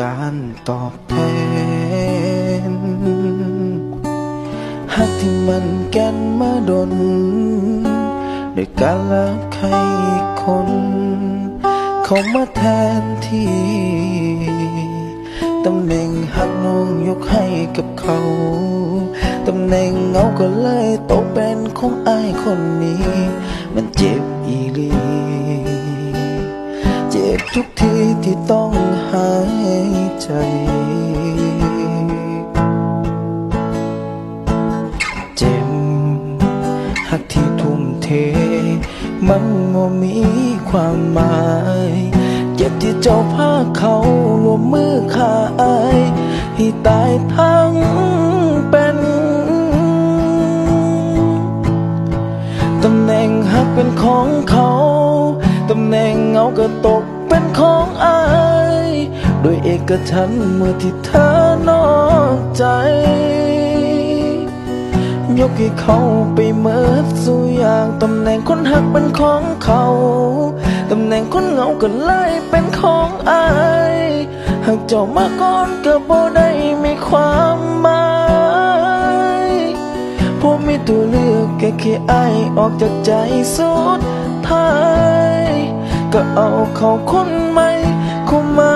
การตอบแทนหากที่มันแกันมาดนด้วยการรักใครคน เขามาแทนที่ตำแหน่งหักน้องยกให้กับเขา ตำแหน่งเงาก็เลยตกเป็นของอายคนนี้ มันเจ็บอีลี เจ็บทุกทีที่ต้องหาย ใจ เจ็บหักที่ทุ่มเท มันบ่มีความหมายเจ็บที่เจ้าพาเขารวมมือฆ่าอายให้ตายทั้งเป็นตำแหน่งหักเป็นของเขา ตำแหน่งเงาก็ตกเป็นของอาย โดยเอกฉันเมื่อที่เธอนอกใจ ยกให้เขาไปเมิดสู่อย่างตำแหน่งคนหักเป็นของเขา ตำแหน่งคนเหงาก็เลยเป็นของอายหากเจ้ามาก่อนก็บ่ได้มีความหมายผมมีตัวเลือกแค่แค่อายออกจากใจสุดท้าย ก็เอาเขาคนใหม่เข้ามา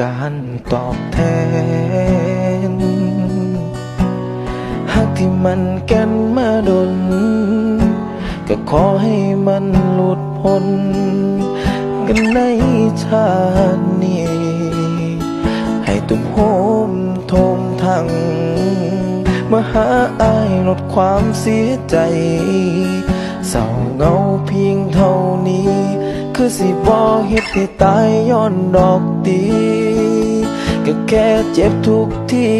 การตอบแทนหากที่มันแกันมาดน ก็ขอให้มันหลุดพ้น กันในชาตินี้ ให้ตุ่มโฮมทมทังมาหาอายลดความเสียใจเศร้าเงาเพียงเท่านี้ คือสิบ่เฮ็ดให้ตายย้อนดอกตี ก็แค่เจ็บทุกที่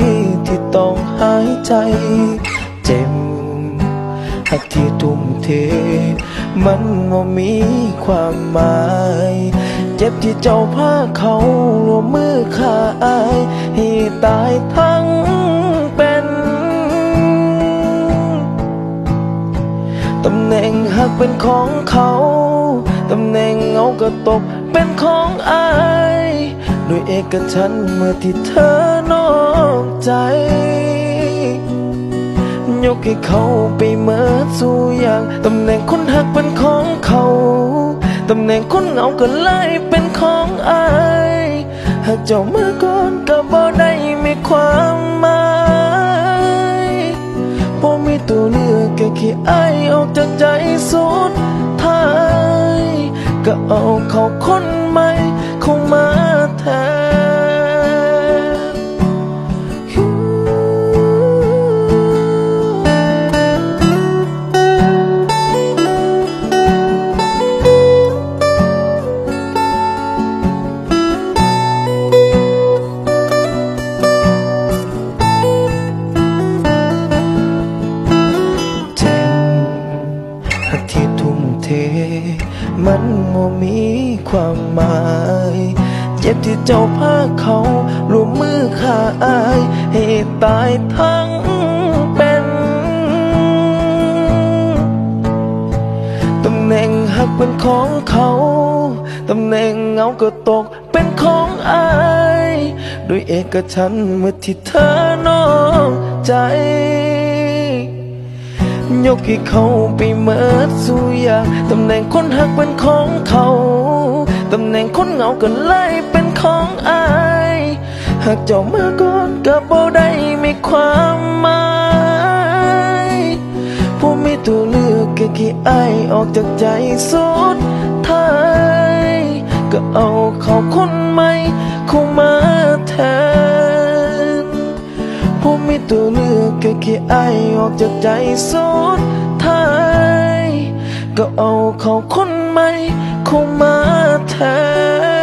ที่ต้องหายใจ เจ็บหักที่ทุ่มเท มันบ่มีความหมาย เจ็บที่เจ้าพาเขารวมมือฆ่าอายให้ตายทั้งเป็นตำแหน่งหักเป็นของเขา ตำแหน่งเงาก็ตกเป็นของอาย ด้วยเอกฉันเมื่อที่เธอนอกใจ ยกให้เขาไปเมิดสู่อย่างตำแหน่งคนหักเป็นของเขา ตำแหน่งคนเหงาก็เลยเป็นของอายหากเจ้ามาก่อนก็บ่ได้มีความหมายพอมีตัวเลือกแค่แค่ไอายออกจากใจสุดท้าย ก็เอาเขาคน มันโมมีความหมาย เจ็บที่เจ้าพาเขารวมมือฆ่าอายให้ตายทั้งเป็นตำแหน่งหักเป็นของเขาตำแหน่งเงาก็ตกเป็นของอายด้วยเอกฉันเมื่อที่เธอนอกใจ ยกให้เขาไปเมิดสู่อย่าตำแหน่งคนหักเป็นของเขา ตำแหน่งคนเหงาก็เลยเป็นของอายหากเจ้ามาก่อนก็บ่ได้มีความหมายผมมีตัวเลือกแค่ขี้อายออกจากใจสุดท้ายก็เอาเขาคนใหม่เข้ามาแทน ตัวเลือกแค่แค่ไอออกจากใจสุดท้ายก็เอาเขาคนใหม่เข้ามาแทน